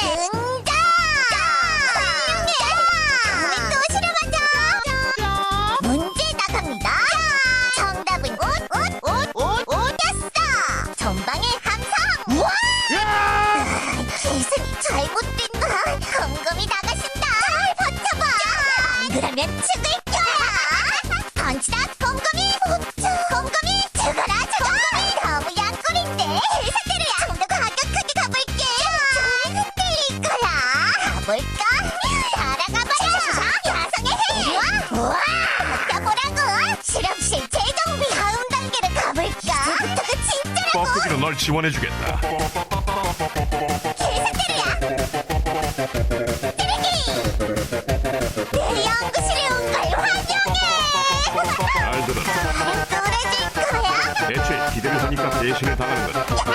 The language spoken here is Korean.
훌륭해! 다음에 또 실험하자! 문제 나갑니다! 정답은 옷, 옷, 옷, 옷, 옷이었어! 전방의 함성! 우와! 계산이 잘못된 걸! 곰곰이 나가신다! 잘 버텨봐! 안 그러면 죽을 가볼까? 날아가봐라! 야성의 힘! 우와! 버텨보라고! 실험실 재정비! 다음 단계로 가볼까? 이제부터가 진짜라고! 뻐꾸기로 널 지원해주겠다. 계산대로야! 쓰레기! 내 연구실에 온 걸 환영해! 잘 들어라. 뚫어질 거야? 애초에 기대를 하니까 배신을 당하는 거다.